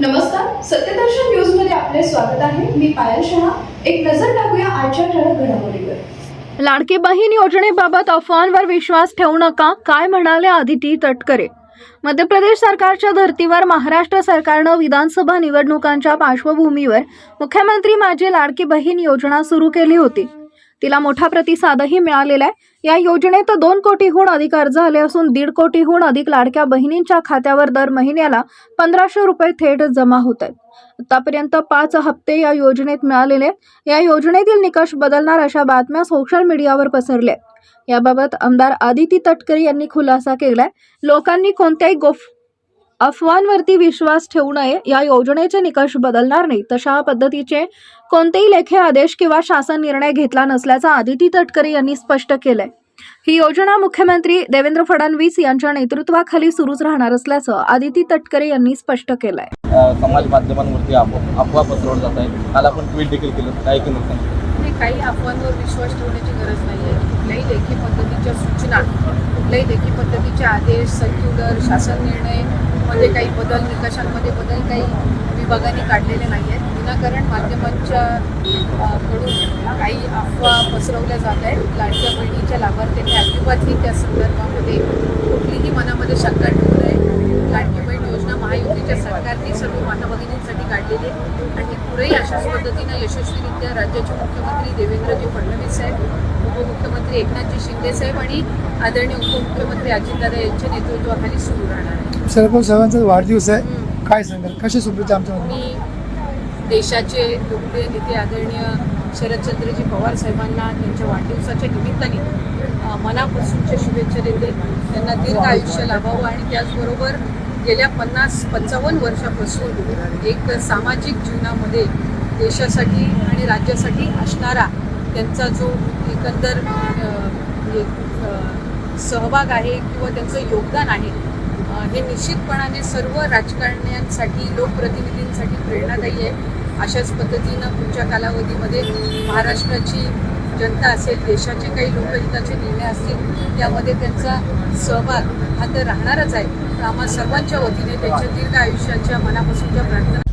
नमस्कार सत्यदर्शन न्यूजमध्ये आपले स्वागत आहे. मी पायल शहा. एक नजर टाकूया आजच्या ठळक घडामोडीवर. लाडकी बहीण योजनेबाबत अफवांवर विश्वास ठेवू नका काय म्हणाले आदिती तटकरे? मध्य प्रदेश सरकारच्या धर्तीवर महाराष्ट्र सरकारनं विधानसभा निवडणुकांच्या पार्श्वभूमीवर मुख्यमंत्री माझी लाडकी बहीण योजना सुरू केली होती. तिला मोठा प्रतिसादही मिळालेला आहे या योजनेत दोन कोटीहून अधिक अर्ज आले असून दीड कोटीहून अधिक लाडक्या बहिणींच्या खात्यावर दर महिन्याला पंधराशे रुपये थेट जमा होत आहेत आतापर्यंत पाच हप्ते या योजनेत मिळालेले आहेत. या योजनेतील निकष बदलणार अशा बातम्या सोशल मीडियावर पसरल्या आहेत. याबाबत आमदार आदिती तटकरे यांनी खुलासा केलाय लोकांनी कोणत्याही गोफ अफवांवरती विश्वास ठेवू नये या योजनेचे निकष बदलणार नाही. तशा पद्धतीचे कोणतेही लेखे आदेश किंवा शासन निर्णय घेतला नसल्याचं आदिती तटकरे यांनी स्पष्ट केलंय. ही योजना मुख्यमंत्री देवेंद्र फडणवीस यांच्या नेतृत्वाखाली सुरूच राहणार असल्याचं आदिती तटकरे यांनी स्पष्ट केलंय. समाज माध्यमांवरती अफ- अफवा पसरवत जात आहे काल आपण ट्विट देखील केलं. काय की नुकसान नाही काही अफवांवर विश्वास ठेवण्याची गरज नाही आहे. कुठल्याही लेखी पद्धतीच्या सूचना कुठल्याही लेखी पद्धतीचे आदेश सर्क्युलर शासन निर्णय मध्ये काही बदल निकषांमध्ये बदल काही विभागाने काढलेले नाही आहेत विनाकारण माध्यमांच्या कडून काही अफवा पसरवल्या जात आहेत. लाडक्या बहिणीच्या लाभार्थ्यांनी अजिबातही त्या संदर्भामध्ये कुठलीही मनामध्ये शंका ठेवू नये. लाडकी बहीण योजना महायुतीच्या सरकारने सर्व माता भगिनींसाठी काढलेली आहे. पुढेही अशाच पद्धतीनं यशस्वीरित्या राज्याचे मुख्यमंत्री देवेंद्रजी फडणवीस साहेब उपमुख्यमंत्री एकनाथजी शिंदे साहेब आणि आदरणीय उपमुख्यमंत्री अजितदादा यांच्या नेतृत्वाखाली सुरू राहणार आहे. सर्व साहेबांचा वाढदिवस आहे. काय सांगाल? कशी शुभेच्छा आमच्या मी देशाचे लोकप्रिय नेते आदरणीय शरदचंद्रजी पवार साहेबांना त्यांच्या वाढदिवसाच्या निमित्ताने मनापासूनच्या शुभेच्छा देते. त्यांना दीर्घ आयुष्य लाभावं आणि त्याचबरोबर गेल्या पन्नास पंचावन्न वर्षापासून एक सामाजिक जीवनामध्ये देशासाठी आणि राज्यासाठी असणारा त्यांचा जो एकंदर म्हणजे, सहभाग आहे किंवा त्यांचं योगदान आहे हे निश्चितपणाने सर्व राजकारण्यांसाठी लोकप्रतिनिधींसाठी प्रेरणादायी आहे. अशाच पद्धतीनं पुढच्या कालावधीमध्ये महाराष्ट्राची जनता असेल देशाचे काही लोकहिताचे निर्णय असतील त्यामध्ये त्यांचा सहभाग हा तर राहणारच आहे. तर आम्हा सर्वांच्या वतीने त्यांच्या दीर्घ आयुष्याच्या मनापासूनच्या प्रार्थना